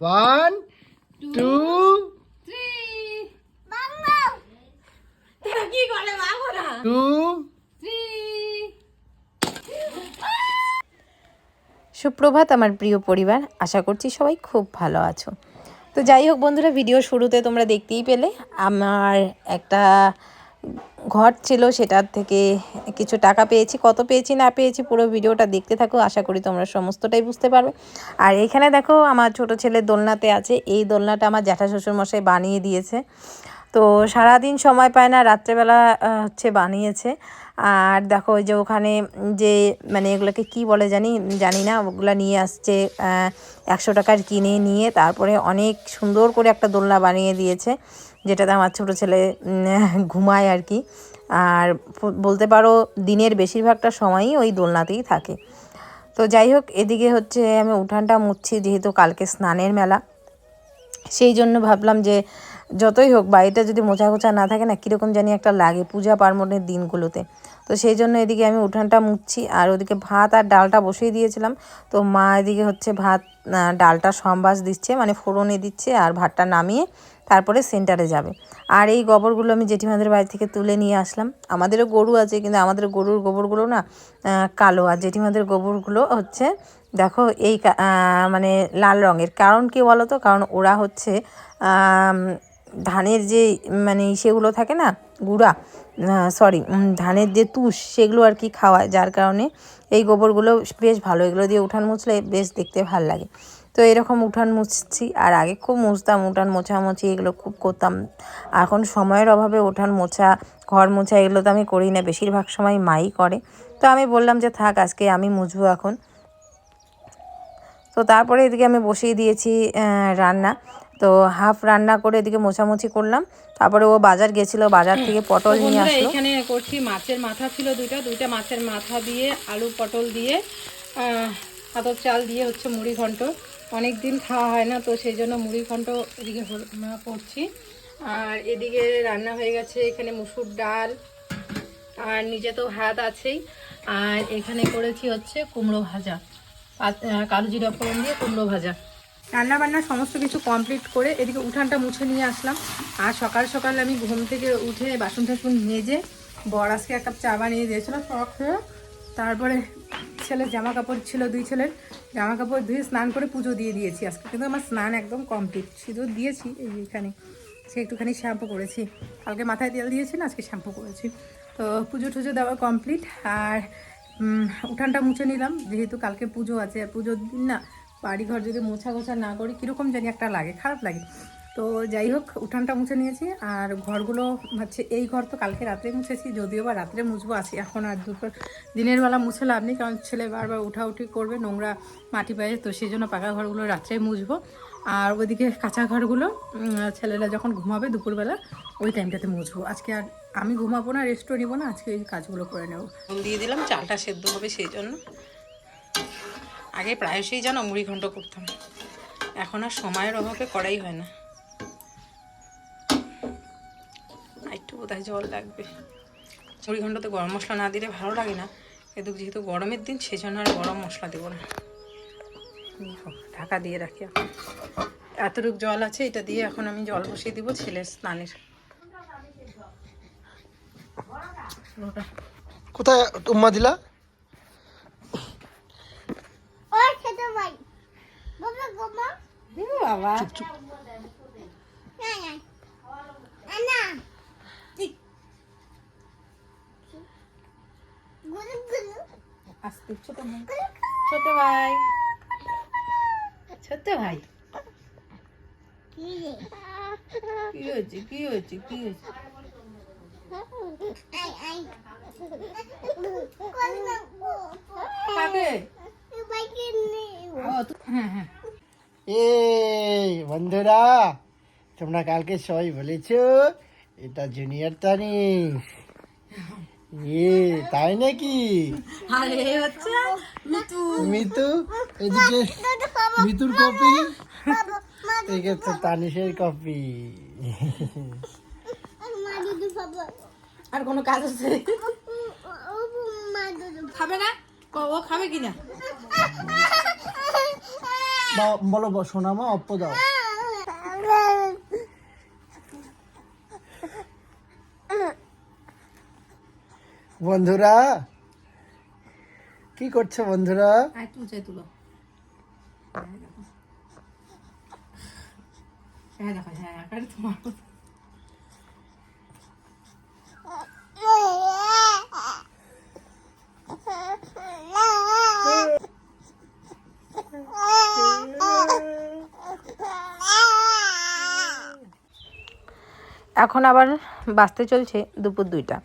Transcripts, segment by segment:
One two কি করে বাবুরা টু সুপ্রভাত আমার প্রিয় পরিবার আশা করছি সবাই খুব ভালো আছো। তো যাই হোক বন্ধুরা ভিডিও শুরুতে তোমরা দেখতেই পেলে আমার একটা ঘর ছিল সেটার থেকে কিছু টাকা পেয়েছি। কত পেয়েছি না পেয়েছি পুরো ভিডিওটা দেখতে থাকো, আশা করি তোমরা সমস্তটাই বুঝতে পারবে। আর এখানে দেখো আমার ছোট ছেলে দোলনাতে আছে, এই দোলনাটা আমার জ্যাঠা শ্বশুরমশাই বানিয়ে দিয়েছে। তো সারাদিন সময় পায় না, রাত্রেবেলা হচ্ছে বানিয়েছে। আর দেখো যে ওখানে যে মানে এগুলোকে কি বলে জানি জানি না, ওগুলো নিয়ে আসছে একশো টাকার কিনে নিয়ে, তারপরে অনেক সুন্দর করে একটা দোলনা বানিয়ে দিয়েছে। যেটাতে আমার ছোটো ছেলে ঘুমায় আর কি। আর বলতে পারো দিনের বেশিরভাগটা সময়ই ওই দোলনাতেই থাকে। তো যাই হোক, এদিকে হচ্ছে আমি উঠানটা মুছছি, যেহেতু কালকে স্নানের মেলা। সেই জন্য ভাবলাম যে যতই হোক, বাড়িটা যদি মোছা গোছা না থাকে না, কীরকম জানি একটা লাগে পূজা পার্বণের দিনগুলোতে। তো সেই জন্য এদিকে আমি উঠানটা মুছছি, আর ওদিকে ভাত আর ডালটা বসিয়ে দিয়েছিলাম। তো মা এদিকে হচ্ছে ভাত ডালটা সম্বাস দিচ্ছে মানে ফোড়নে দিচ্ছে, আর ভাতটা নামিয়ে তারপরে সেন্টারে যাবে। আর এই গোবরগুলো আমি জেঠিমাদের বাড়ি থেকে তুলে নিয়ে আসলাম। আমাদেরও গরু আছে, কিন্তু আমাদের গরুর গোবরগুলো না কালো। আর জেঠিমাদের গোবরগুলো হচ্ছে, দেখো এই মানে লাল রঙের। কারণ কি বলো তো কারণ ওরা হচ্ছে ধানের যে মানে সেগুলো থাকে না, গুঁড়া সরি ধানের যে তুষ, সেগুলো আর কি খাওয়ায়। যার কারণে এই গোবরগুলো বেশ ভালো। এগুলো দিয়ে উঠান মুছলে বেশ দেখতে ভালো লাগে। তো এরকম উঠান মুছছি। আর আগে খুব মুছতাম উঠান মোছামুছি এগুলো খুব করতাম। এখন সময়ের অভাবে উঠান মোছা ঘর মোছা এগুলো তো আমি করি না বেশিরভাগ সময় মাই করে। তো আমি বললাম যে থাক আজকে আমি মুছবো এখন। তো তারপরে এদিকে আমি বসিয়ে দিয়েছি রান্না। তো হাফ রান্না করে এদিকে মোছামুছি করলাম। তারপরে ও বাজার গেছিল বাজার থেকে পটল নিয়ে আসলো। এখানে করছি মাছের মাথা ছিল দুইটা। দুইটা মাছের মাথা দিয়ে আলু পটল দিয়ে আতপ চাল দিয়ে হচ্ছে মুড়ি ঘন্ট অনেক দিন খাওয়া হয় না, তো সেই জন্য মুড়ি ঘন্ট এদিকে করছি। আর এদিকে রান্না হয়ে গেছে এখানে মুসুর ডাল, আর নিজে তো ভাত আছেই। আর এখানে করেছি হচ্ছে কুমড়ো ভাজা কালো জিরা ফোড়ন দিয়ে কুমড়ো ভাজা। রান্না বান্না সমস্ত কিছু কমপ্লিট করে এদিকে উঠানটা মুছে নিয়ে আসলাম। আর সকাল সকাল আমি ঘুম থেকে উঠে বাসন টাসন মেজে বর আজকে এক কাপ চা বানিয়ে দিয়েছিলাম শখ হয়ে তারপরে ছেলের জামা কাপড় ছিল, দুই ছেলের জামা কাপড় ধুয়ে স্নান করে পুজো দিয়ে দিয়েছি আজকে। কিন্তু আমার স্নান একদম কমপ্লিট সিঁদুর দিয়েছি এই যে এখানে। সে একটুখানি শ্যাম্পু করেছি। কালকে মাথায় তেল দিয়েছি না, আজকে শ্যাম্পু করেছি। তো পুজো টুজো দেওয়া কমপ্লিট আর উঠানটা মুছে নিলাম। যেহেতু কালকে পুজো আছে, আর পুজোর দিন না, বাড়িঘর যদি মোছা গোছা না করি, কীরকম জানি একটা লাগে, খারাপ লাগে। তো যাই হোক, উঠানটা মুছে নিয়েছি আর ঘরগুলো হচ্ছে এই ঘর তো কালকে রাত্রে মুছেছি, যদিও বা রাত্রে মুছবো, আছি এখন আর দুপুর। দিনের বেলা মুছে লাভ নেই, কারণ ছেলে বারবার উঠাউঠি করবে, নোংরা মাটি পায়ে, তো সেই জন্য পাকা ঘরগুলো রাত্রে মুছবো। আর ওইদিকে কাঁচা ঘরগুলো ছেলেরা যখন ঘুমাবে দুপুরবেলা, ওই টাইমটাতে মুছবো। আজকে আর আমি ঘুমাবো না রেস্টও নিবো না, আজকে এই কাজগুলো করে নেব। দিয়ে দিলাম, চালটা সেদ্ধ হবে সেই জন্য। আগে প্রায়শই জানো, মুড়ি ঘন্ট করতাম। এখন আর সময়ের অভাবে করাই হয় না। বোধহয় জল লাগবে। মুড়ি ঘন্টতে গরম মশলা না দিলে ভালো লাগে না। কিন্তু যেহেতু গরমের দিন সেই জন্য আর গরম মশলা দেবো না। ঢাকা দিয়ে রাখি এখন। এতটুকু জল আছে এটা দিয়ে এখন আমি জল বসিয়ে দিব ছেলের স্নানের। কোথায় উম্মা দিলা? বাবা আস্তে ছোট ভাই। ছোট ভাই। ছোট ভাই। কি হয়েছে কি হয়েছে কি হয়েছে? হ্যাঁ হ্যাঁ। বন্ধুরা তোমরা কালকে সবাই বলেছ এটা জুনিয়র তানিশ। এ তাই নাকি? আরে হচ্ছে মিতু। মিতু এদিকে মিতুর কপি এদিকে তো তানিশের কপি। আর কোনো কাজ আছে? খাবে না? ও খাবে কি না বা- বলো সোনামা অপ্প দাও। বন্ধুরা? কি করছ বন্ধুরা? হ্যাঁ দেখো হ্যাঁ তোমার এখন আবার বাঁচতে চলছে দুপুর দুইটা।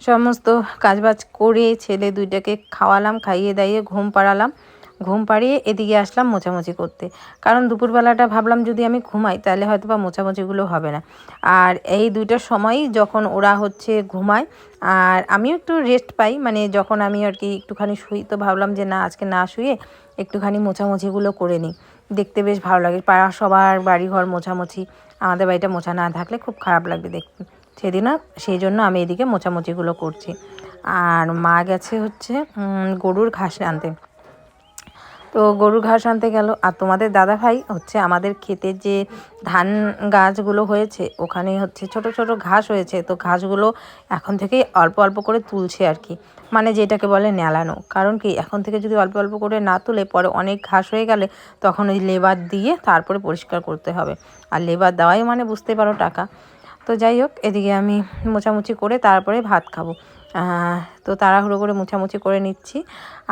সমস্ত কাজবাজ করে ছেলে দুইটাকে খাওয়ালাম, খাইয়ে দাইয়ে ঘুম পাড়ালাম। ঘুম পাড়িয়ে এদিকে আসলাম মোছামুছি করতে। কারণ দুপুরবেলাটা ভাবলাম যদি আমি ঘুমাই তাহলে হয়তো বা মোছামুছিগুলো হবে না। আর এই দুইটার সময়ই যখন ওরা হচ্ছে ঘুমায়, আর আমিও একটু রেস্ট পাই মানে যখন আমি আর কি একটুখানি শুই তো ভাবলাম যে না, আজকে না শুয়ে একটুখানি মোছামুছিগুলো করে নিই। দেখতে বেশ ভালো লাগে। পাড়া সবার বাড়িঘর মোছামুছি, আমাদের বাড়িটা মোছা না থাকলে খুব খারাপ লাগবে দেখতে। সেদিনও সেই জন্য আমি এদিকে মোছামুছিগুলো করছি। আর মা গেছে হচ্ছে গরুর ঘাস আনতে। তো গরুর ঘাস আনতে গেল। আর তোমাদের দাদা ভাই হচ্ছে আমাদের ক্ষেতের যে ধান গাছগুলো হয়েছে, ওখানে হচ্ছে ছোট ছোট ঘাস হয়েছে। তো ঘাসগুলো এখন থেকেই অল্প অল্প করে তুলছে আর কি। মানে যেটাকে বলে নেলানো। কারণ কি, এখন থেকে যদি অল্প অল্প করে না তুলে পরে অনেক ঘাস হয়ে গেলে তখন ওই লেবার দিয়ে তারপরে পরিষ্কার করতে হবে। আর লেবার দেওয়াই মানে বুঝতে পারো টাকা। তো যাই হোক, এদিকে আমি মোছামুছি করে তারপরে ভাত খাব। তো তাড়াহুড়ো করে মোছামুছি করে নিচ্ছি।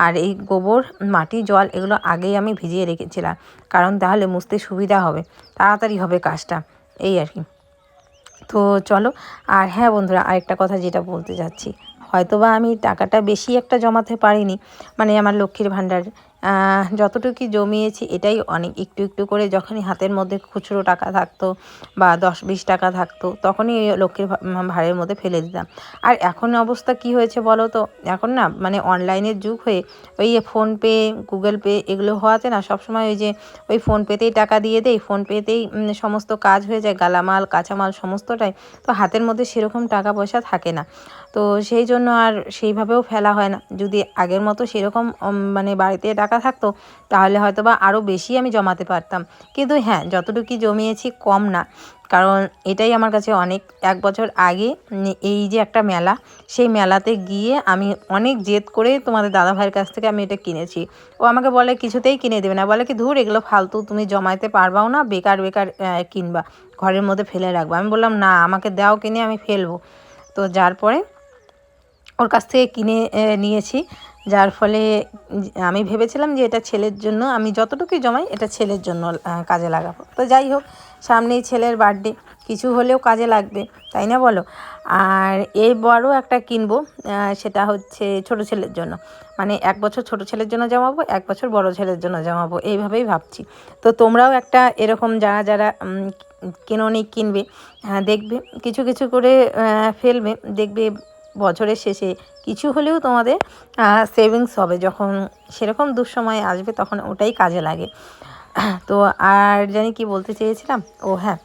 আর এই গোবর, মাটি, জল এগুলো আগেই আমি ভিজিয়ে রেখেছিলাম। কারণ তাহলে মুছতে সুবিধা হবে, তাড়াতাড়ি হবে কাজটা। এই আর কি। তো চলো, আর হ্যাঁ বন্ধুরা, আরেকটা কথা যেটা বলতে যাচ্ছি। হয়তোবা আমি টাকাটা বেশি একটা জমাতে পারিনি। মানে আমার লক্ষ্মীর ভাণ্ডার যতটুকু জমিয়েছি এটাই অনেক। একটু একটু করে যখনই হাতের মধ্যে খুচরো টাকা থাকতো বা দশ বিশ টাকা থাকতো, তখনই লক্ষ্মীর ভাঁড়ের মধ্যে ফেলে দিতাম। আর এখন অবস্থা কি হয়েছে বলো তো? এখন না মানে অনলাইনের যুগ হয়ে ওই ফোনপে গুগল পে এগুলো হওয়াতে না সবসময় ওই যে ওই ফোনপেতেই টাকা দিয়ে দেই ফোনপেতেই সমস্ত কাজ হয়ে যায়, গালামাল, কাঁচামাল সমস্তটাই। তো হাতের মধ্যে সেরকম টাকা পয়সা থাকে না। তো সেই জন্য আর সেইভাবেও ফেলা হয় না। যদি আগের মতো সেরকম মানে বাড়িতে টাকা থাকতো, তাহলে হয়তো বা আরও বেশি আমি জমাতে পারতাম। কিন্তু হ্যাঁ যতটুকু জমিয়েছি কম না। কারণ এটাই আমার কাছে অনেক, এক বছর আগে এই যে একটা মেলা, সেই মেলাতে গিয়ে আমি অনেক জেদ করে তোমাদের দাদা ভাইয়ের কাছ থেকে আমি এটা কিনেছি। ও আমাকে বলে, কিছুতেই কিনে দেবে না। বলে কি, ধুর, এগুলো ফালতু, তুমি জমাইতে পারবাও না, বেকার বেকার কিনবা, ঘরের মধ্যে ফেলে রাখব। আমি বললাম, না, আমাকে দাও কিনে, আমি ফেলব। তো যার পরে ওর কাছ থেকে কিনে নিয়েছি। যার ফলে আমি ভেবেছিলাম যে এটা ছেলের জন্য আমি যতটুকুই জমাই এটা ছেলের জন্য কাজে লাগাবো। তো যাই হোক সামনেই ছেলের বার্থডে কিছু হলেও কাজে লাগবে তাই না বলো? আর এই বড় একটা কিনবো সেটা হচ্ছে ছোট ছেলের জন্য। মানে এক বছর ছোট ছেলের জন্য জমাবো এক বছর বড় ছেলের জন্য জমাবো এইভাবেই ভাবছি। তো তোমরাও একটা এরকম যারা যারা কিনোনি কিনবে আহ, দেখবে কিছু কিছু করে ফেলবে দেখবে বছরের শেষে কিছু হলেও তোমাদের সেভিংস হবে। যখন সেরকম দুঃসময় আসবে তখন ওটাই কাজে লাগে। তো আর জানি কি বলতে চেয়েছিলাম? ও হ্যাঁ।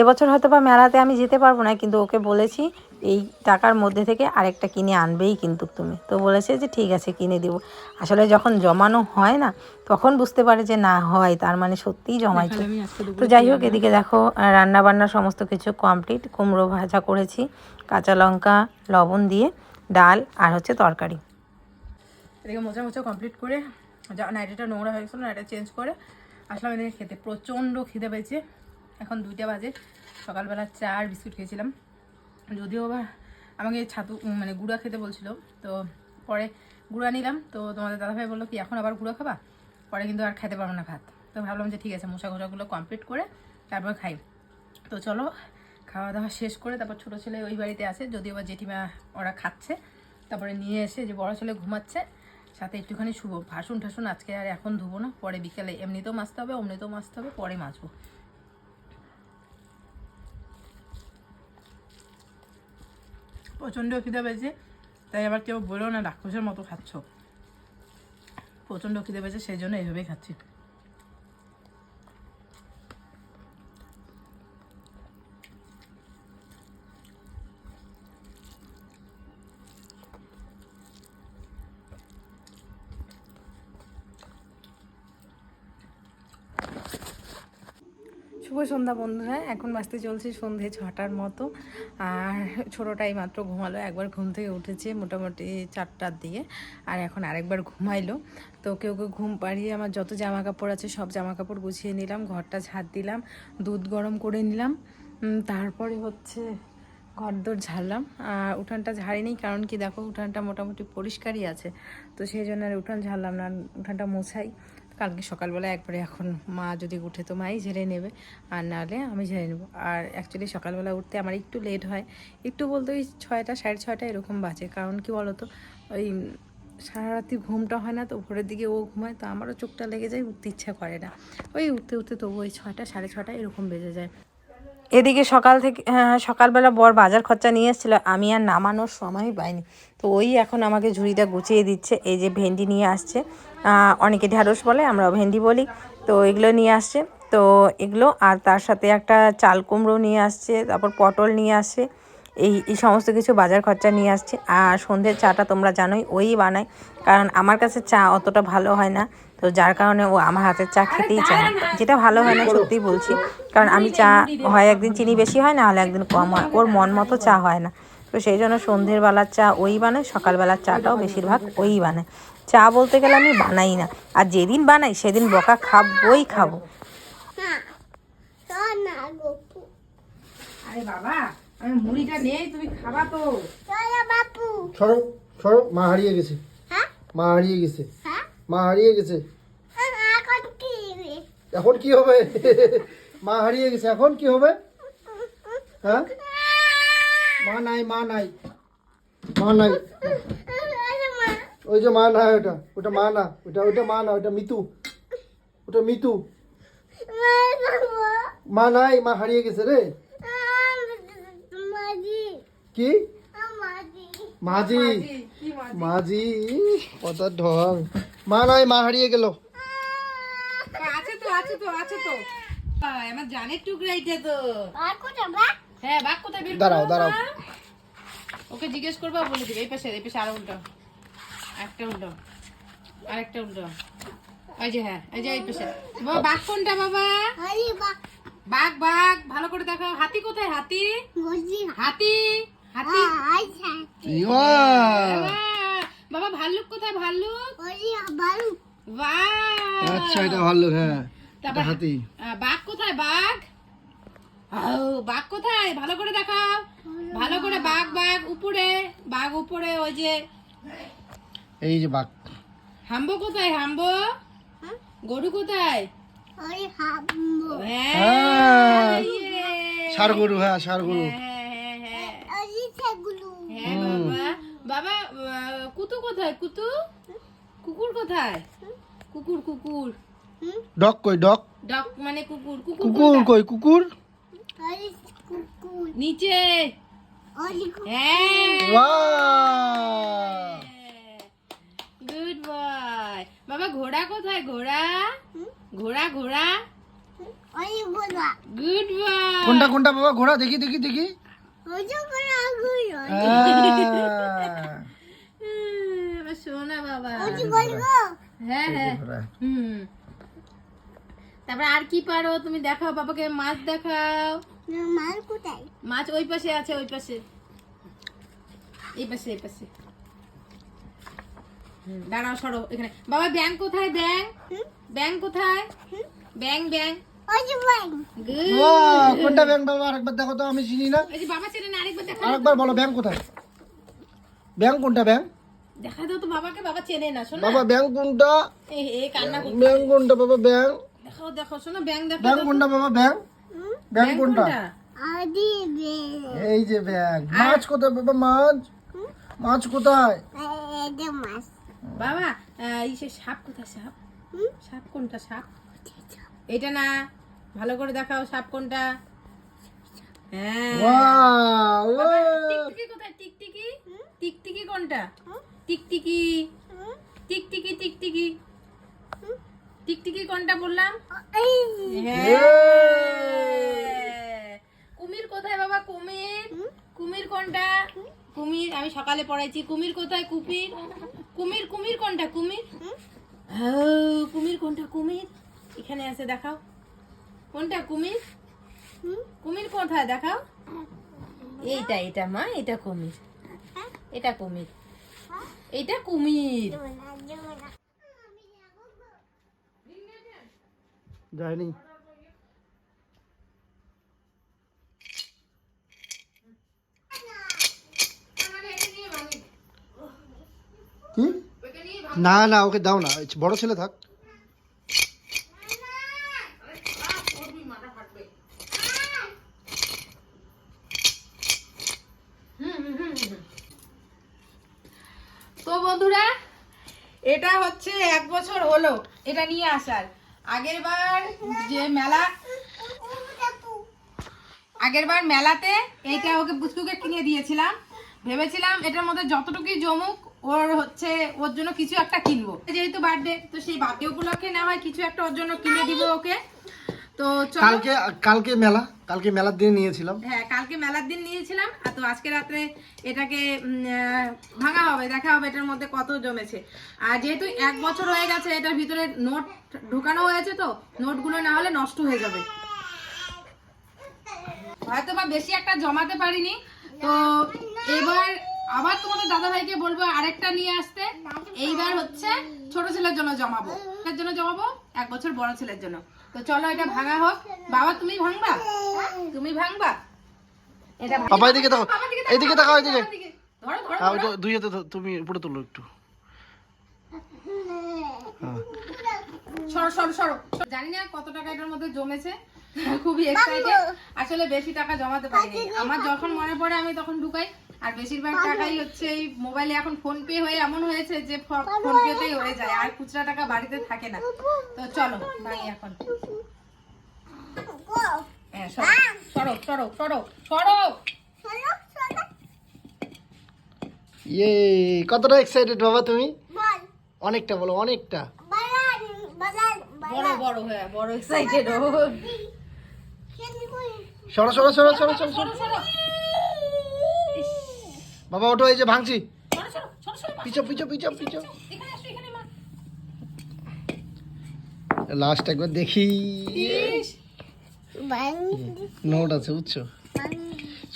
এবছর হয়তো বা মেলাতে আমি যেতে পারব না, কিন্তু ওকে বলেছি এই টাকার মধ্যে থেকে আরেকটা কিনে আনবেই কিন্তু তুমি। তো বলেছে যে ঠিক আছে কিনে দেবো। আসলে যখন জমানো হয় না তখন বুঝতে পারে যে না হয় তার মানে সত্যিই জমাইছে। তো যাই হোক এদিকে দেখো রান্না বান্না সমস্ত কিছু কমপ্লিট কুমড়ো ভাজা করেছি কাঁচা লঙ্কা লবণ দিয়ে ডাল আর হচ্ছে তরকারি। এদিকে মোচা মোচা কমপ্লিট করে যা নাইটিটা নোংরা হয়ে গেছিল নাইটা চেঞ্জ করে আসলাম এদিকে খেতে। প্রচণ্ড খিদে পেয়েছে। এখন দুইটা বাজে। সকালবেলা চা আর বিস্কুট খেয়েছিলাম। যদিও বা আমাকে ছাতু মানে গুঁড়া খেতে বলছিল, তো পরে গুঁড়া নিলাম, তো তোমাদের দাদাভাই বলল কি, এখন আবার গুঁড়া খাবা? পরে কিন্তু আর খেতে পারব না ভাত। তো ভাবলাম যে ঠিক আছে, মশা ঘোষাগুলো কমপ্লিট করে তারপর খাই। তো চলো, খাওয়া দাওয়া শেষ করে তারপর ছোটো ছেলে ওই বাড়িতে আছে, যদিও বা জেঠিমা ওরা খাচ্ছে। তারপরে নিয়ে এসে যে বড়ো ছেলে ঘুমাচ্ছে, সাথে একটুখানি শুভ ভাসুন ঠাসুন আজকে আর এখন ধুবো না, পরে বিকেলে এমনিতেও মাজতে হবে, অমনিতেও মাজতে হবে, পরে মাজবো প্রচণ্ড খিদে পেয়েছে, তাই আবার কেউ বলেও না, রাক্ষসের মতো খাচ্ছ। প্রচণ্ড খিদে পেয়েছে, সেই জন্য এইভাবেই খাচ্ছি। সন্ধ্যা বন্ধুরা এখন বাজতে চলছে সন্ধে ছটার মতো। আর ছোটোটাই মাত্র ঘুমালো, একবার ঘুম থেকে উঠেছে মোটামুটি চারটার দিকে, আর এখন আরেকবার ঘুমাইলো। তো কেউ কেউ ঘুম পাড়িয়ে আমার যত জামা কাপড় আছে সব জামা কাপড় গুছিয়ে নিলাম, ঘরটা ঝাড় দিলাম, দুধ গরম করে নিলাম তারপরে হচ্ছে ঘর ঘরদোর ঝাড়লাম। আর উঠানটা ঝাড়িনি, কারণ কি দেখো, উঠানটা মোটামুটি পরিষ্কারই আছে, তো সেই জন্য আর উঠান ঝাড়লাম না, উঠানটা মোছাই। কালকে সকালবেলা একবারে এখন মা যদি উঠে তো মাই ঝেড়ে নেবে, আর নাহলে আমি ঝেড়ে নেব। আর অ্যাকচুয়ালি সকালবেলা উঠতে আমার একটু লেট হয়। একটু বলতে ওই ছয়টা, সাড়ে ছয়টা এরকম বাজে। কারণ কি বলতো? ওই সারা রাতি ঘুমটা হয় না তো, ভোরের দিকে ও ঘুমায় তো আমারও চোখটা লেগে যায়, উঠতে ইচ্ছা করে না। ওই উঠতে উঠতে তবু ওই ছয়টা, সাড়ে ছটা এরকম বেজে যায়। এদিকে সকাল থেকে হ্যাঁ, সকালবেলা বর বাজার খরচা নিয়ে এসেছিল আমি আর নামানোর সময় পাইনি। তো ওই এখন আমাকে ঝুড়িটা গুছিয়ে দিচ্ছে এই যে ভেন্ডি নিয়ে আসছে। অনেকে ঢ্যাঁড়স বলে আমরা ভেন্ডি বলি। তো এগুলো নিয়ে আসছে। তো এগুলো আর তার সাথে একটা চাল কুমড়ো নিয়ে আসছে তারপর পটল নিয়ে আসছে। এই এই সমস্ত কিছু বাজার খরচা নিয়ে আসছে। আর সন্ধ্যের চাটা তোমরা জানোই, ওই বানায়। কারণ আমার কাছে চা অতটা ভালো হয় না। তো যার কারণে ও আমার হাতের চা খেতেই চায় না। যেটা ভালো হয় না, সত্যিই বলছি। কারণ আমি চা হয় একদিন চিনি বেশি হয়, না হলে একদিন কম হয়। ওর মন মতো চা হয় না। তো সেই জন্য সন্ধ্যের বেলার চা ওই বানায়, সকালবেলার চাটাও বেশিরভাগ ওই বানায়। চা বলতে গেলে আমি বানাই না। আর যেদিন বানাই, সেদিন বকা খাবই খাব। আরে বাবা। আমি মুড়িটা নেই তুমি খাবা তো। চলো বাপু। সরো সরো মা হারিয়ে গেছে। হ্যাঁ? মা হারিয়ে গেছে। হ্যাঁ? মা হারিয়ে গেছে। এখন কি এখন কি হবে? মা হারিয়ে গেছে এখন কি হবে? হ্যাঁ? মা নাই মা নাই। মা নাই। ওই যে মা না ওটা ওটা মা না ওটা ওটা মা না ওটা মিতু। ওটা মিতু। মা নাই মা হারিয়ে গেছে রে। কি? মাজি মাঝি। মাঝি কত ঢং। মা নাই মা হারিয়ে গেল। আছে তো আছে তো আছে তো। আমার জানের টুকরা এটা তো। কোথা হ্যাঁ বাঘ কোথায় বের দাঁড়াও, দাঁড়াও। ওকে জিজ্ঞেস করবা বলে দিবে। এই পাশে এই পাশে আরও উল্টো। একটা উল্টো। আরেকটা উল্টো। এই যে হ্যাঁ এই যে এই পাশে। বাবা বাঘ কোনটা বাবা? বাঘ। বাঘ ভালো করে দেখো। হাতি কোথায় হাতি? হাতি? হাতি? আচ্ছা বাবা, ভাল্লুক কোথায় ভাল্লুক? বাহ! আচ্ছা এটা ভালো হ্যাঁ। তারপর হাতি। বাঘ কোথায় বাঘ? বাঘ কোথায়? ভালো করে দেখাও। ভালো করে বাঘ বাঘ উপরে। বাঘ উপরে ওই যে এই যে বাঘ। হাম্বো কোথায় হাম্বো? গরু কোথায়? হ্যাঁ হ্যাঁ। ইয়ে। গরু হ্যাঁ ষাড় গরু হ্যাঁ, হ্যাঁ, হ্যাঁ। ওই সেগুলো হ্যাঁ বাবা কুতু কোথায় কুতু? কুকুর কোথায়? কুকুর কুকুর। ডক কই ডক? ডক মানে কুকুর কুকুর কুকুর? কই কুকুর? নিচে। হ্যাঁ। Wow good boy. বাবা ঘোড়া কোথায় ঘোড়া? ঘোড়া ঘোড়া। Good boy. কোনটা কোনটা বাবা? ঘোড়া দেখি দেখি দেখি। গুলো হ্যাঁ। সোনা বাবা হ্যাঁ হ্যাঁ হুম। তারপর আর কি পারো? তুমি দেখাও বাবাকে মাছ দেখাও। কোথায় মাছ ওই পাশে আছে ওই পাশে। এই পাশে এই পাশে। দাঁড়াও সরো এখানে। বাবা ব্যাং কোথায় ব্যাং ব্যাং কোথায়? ব্যাং ব্যাং কোনটা ব্যাংক বাবা? আরেকবার দেখো তো আমি চিনি না। এই আরেকবার দেখা আরেকবার বলো ব্যাংক কোথায়? ব্যাংক কোনটা ব্যাংক দেখা দাও তো বাবাকে বাবা চেনে না শোনো। বাবা ব্যাংক কোনটা? এ এ কান্না করছে ব্যাংক কোনটা বাবা ব্যাংক দেখাও দেখো শোনো দেখো। ব্যাংক কোনটা বাবা ব্যাংক ব্যাংক ব্যাং কোনটা? আদি এই যে ব্যাংক মাছ কোথায় বাবা মাছ? মাছ কোথায়? এটা মাছ। বাবা এই সে সাপ কোথায় সাপ? সাপ কোনটা সাপ। এটা না? ভালো করে দেখাও সাপ কোনটা। হ্যাঁ। টিকটিকি কোথায়? টিকটিকি? টিকটিকি কোনটা? টিকটিকি। টিকটিকি টিকটিকি। টিকটিকি কোনটা বললাম? হ্যাঁ। কুমির কোথায় বাবা? কুমির। কুমির কোনটা? কুমির আমি সকালে পড়াইছি। কুমির কোথায়? কুমির কুমির কুমির কোনটা? কুমির? কুমির কোনটা? কুমির। এখানে আছে দেখাও। কোনটা কুমির? কুমির কোথায়? দেখাও। এইটা এটা মা এটা কুমির। এটা কুমির। এটা কুমির। যায়নি। কি? না না ওকে দাও না। বড় ছেলে থাক তো বন্ধুরা এটা হচ্ছে এক বছর হলো এটা নিয়ে আসার। আগের বার যে মেলা আগের বার মেলাতে এইটা ওকে পুচকুকে কিনে দিয়েছিলাম। ভেবেছিলাম এটার মধ্যে যতটুকুই জমুক, ওর হচ্ছে, ওর জন্য কিছু একটা কিনবো। যেহেতু বার্থডে তো সেই বার্থডে উপলক্ষে না হয়, কিছু একটা ওর জন্য কিনে দিব ওকে। তো কালকে কালকে মেলা কালকে মেলার দিনে নিয়েছিলাম। হ্যাঁ কালকে মেলার দিন নিয়েছিলাম আর তো আজকে রাত্রে এটাকে ভাঙা হবে দেখা হবে এটার মধ্যে কত জমেছে। আর যেহেতু এক বছর হয়ে গেছে এটার ভিতরে নোট ঢোকানো হয়েছে তো নোটগুলো না হলে নষ্ট হয়ে যাবে। হয়তো বা বেশি একটা জমাতে পারিনি। তো এবার আবার তোমাদের দাদা ভাইকে বলব আরেকটা নিয়ে আসতে। এইবার হচ্ছে ছোট ছেলের জন্য জমাবো। জন্য জমাবো এক বছর বড় ছেলের জন্য। তো চলো এটা ভাঙা হোক। বাবা তুমি ভাঙবা? তুমি ভাঙবা? এটা বাবা এদিকে দেখো আমার দিকে এদিকে ধরো ধরো হ্যাঁ দুই হাতে তুমি উপরে তুলো একটু। সরো সরো সরো। জানি না কত টাকা এটার মধ্যে জমেছে। খুবই এক্সাইটেড আসলে বেশি টাকা জমাতে পারিনি। আমার যখন মনে পড়ে আমি তখন ঢুকাই। আর বেশিরভাগ টাকাই হচ্ছে এই মোবাইলে এখন ফোন পে হয়ে এমন হয়েছে যে ফোন পেতেই হয়ে যায় আর খুচরা টাকা বাড়িতে থাকে না। তো চলো ভাঙি এখন। হ্যাঁ সরো সরো সরো সরো সরো। ইয়ে কতটা এক্সাইটেড বাবা তুমি? অনেকটা বলো অনেকটা। বড় বড় হয়ে বড় এক্সাইটেড ও সরো সরো সরো সরো। সরো সরো সরো। বাবা ওঠো এই যে ভাঙছি পিছো পিছো পিছো পিছো লাস্ট একবার দেখি নোট আছে বুঝছ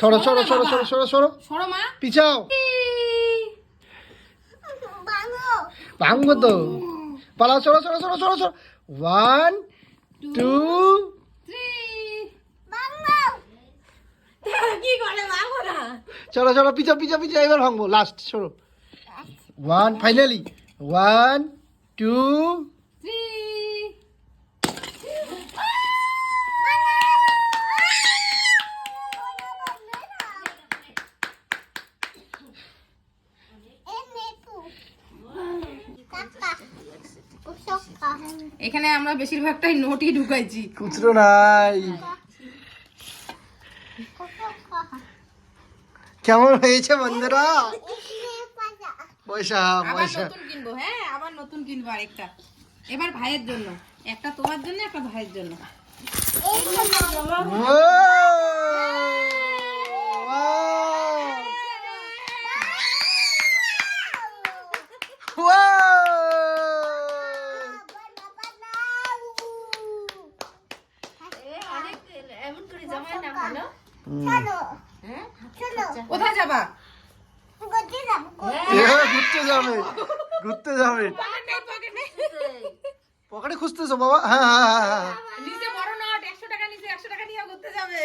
সরো সরো সরো সরো সরো সরো সরো মা পিছাও ভাঙবো তো পালাও সরো সরো সরো সরো সরো ওয়ান টু থ্রি কি করে ভাঙো না চলো চলো পিছা পিছা পিছা এবার ভাঙবো লাস্ট সরো। One finally one two three এখানে আমরা বেশিরভাগটাই নোটই ঢুকাইছি। খুচরো নাই। কেমন হয়েছে বন্ধুরা? পয়সা আবার পয়সা। নতুন কিনবো হ্যাঁ আবার নতুন কিনবো আরেকটা। এবার ভাইয়ের জন্য একটা তোমার জন্য একটা ভাইয়ের জন্য! এমন করে জমায় না ভালো। কোথায় যাবা? ঘুরতে যাবে ঘুরতে যাবে। পকেটে খুঁজতেছো বাবা। হ্যাঁ হ্যাঁ হ্যাঁ হ্যাঁ নিচে বড় নোট একশো টাকা নিচে একশো টাকা নিয়ে ঘুরতে যাবে।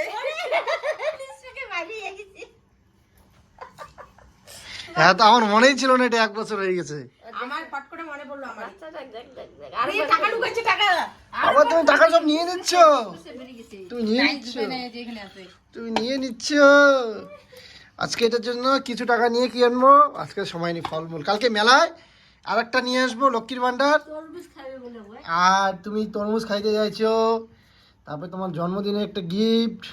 হ্যাঁ তো আমার মনেই ছিল না এটা এক বছর হয়ে গেছে। আমার ফট করে মনে পড়ল আমার। আরে টাকা ঢুকাচ্ছে টাকা। আবার তুমি টাকা সব নিয়ে নিচ্ছ? তুমি নিয়ে নিচ্ছ? তুমি নিয়ে নিচ্ছ? আজকে এটার জন্য কিছু টাকা নিয়ে কি আনব? আজকে সময় নেই ফলমূল। কালকে মেলায় আর একটা নিয়ে আসব লক্ষ্মীর ভান্ডার আর তুমি তরমুজ খাইতে চাইছো তারপরে তোমার জন্মদিনে একটা গিফট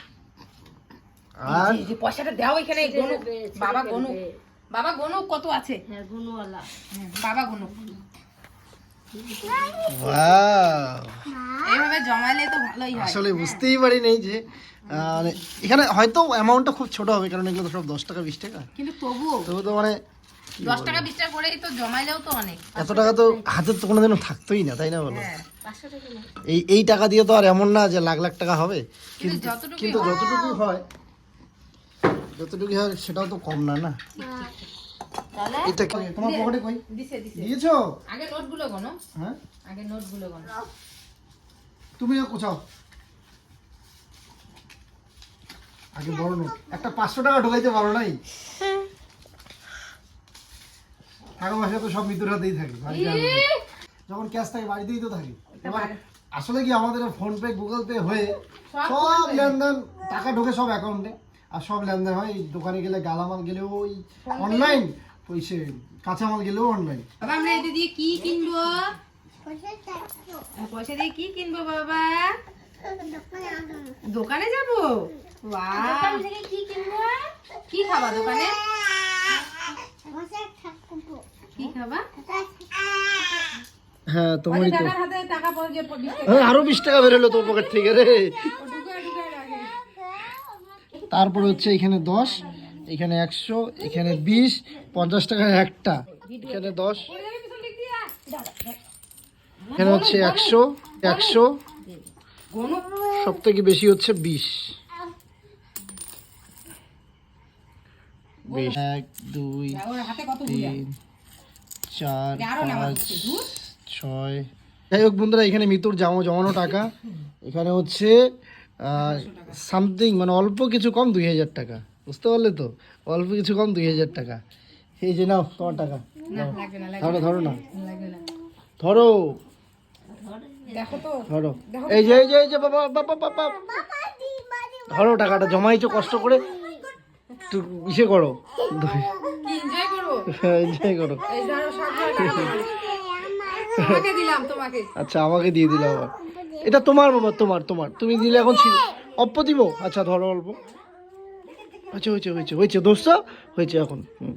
আর পয়সাটা দাও এখানে বাবা গনুক। বাবা গনুক কত আছে? হ্যাঁ বাবা! এইভাবে জমাইলে তো ভালোই হয়। আসলে বুঝতেই পারি নেই যে মানে এখানে হয়তো অ্যামাউন্টটা খুব ছোট হবে কারণ এগুলো তো সব দশ টাকা বিশ টাকা। কিন্তু তবুও তবু তো মানে দশ টাকা বিশ টাকা করেই তো জমাইলেও তো অনেক। এত টাকা তো হাতে তো কোনোদিনও থাকতোই না তাই না বলো? হ্যাঁ। এই এই টাকা দিয়ে তো আর এমন না যে লাখ লাখ টাকা হবে। কিন্তু যতটুকু হয় যতটুকু হয় সেটাও তো কম না না? এটা তোমার পকেটে কই? দিছে দিছে। দিয়েছ? আগে নোটগুলো গনো হ্যাঁ? আগে নোটগুলো গনো তুমি কোথাও আগে বড় নোট। একটা পাঁচশো টাকা ঢোকাইতে পারো নাই? টাকা পয়সা তো সব মৃত্যুর হাতেই থাকে যখন ক্যাশ থাকে বাড়িতেই তো থাকে। এবার আসলে কি আমাদের ফোন পে গুগল পে হয়ে সব লেনদেন টাকা ঢোকে সব অ্যাকাউন্টে আর সব লেনদেন হয় দোকানে গেলে গালামাল গেলেও ওই অনলাইন ওই সে কাঁচামাল গেলেও অনলাইন বাবা আমরা এটা দিয়ে কি কিনবো? পয়সা দিয়ে কি কিনবো বাবা? দোকানে যাব? থেকে কি কিনবো? কি খাবা দোকানে? কি খাবা? হ্যাঁ তোমারই তো। টাকা টাকা হ্যাঁ, আরও বিশ টাকা বেরোলো তোর পকেট থেকে রে। তারপরে হচ্ছে এখানে দশ এখানে একশো এখানে বিশ পঞ্চাশ টাকার একটা এখানে দশ। এখানে হচ্ছে একশো একশো সব থেকে বেশি হচ্ছে বিশ। এক দুই তিন চার পাঁচ ছয়। যাই হোক বন্ধুরা এখানে মিতুর জামা জমানো টাকা। এখানে হচ্ছে সামথিং মানে অল্প কিছু কম দুই হাজার টাকা। বুঝতে পারলে তো? অল্প কিছু কম দুই হাজার টাকা। এই যে নাও তোমার টাকা। ধরো ধরো না। ধরো। দেখো তো। ধরো। এই যে এই যে এই যে বাবা বাবা বাবা ধরো টাকাটা জমাইছো কষ্ট করে ইসে করো। এনজয় দিলাম। তোমাকে আচ্ছা আমাকে দিয়ে দিলে আবার। এটা তোমার বাবা তোমার তোমার। তুমি দিলে এখন ছিল- অল্প দিব? আচ্ছা ধরো অল্প। আচ্ছা হয়েছে হয়েছে হয়েছে দোস্ত। হয়েছে এখন। হুম।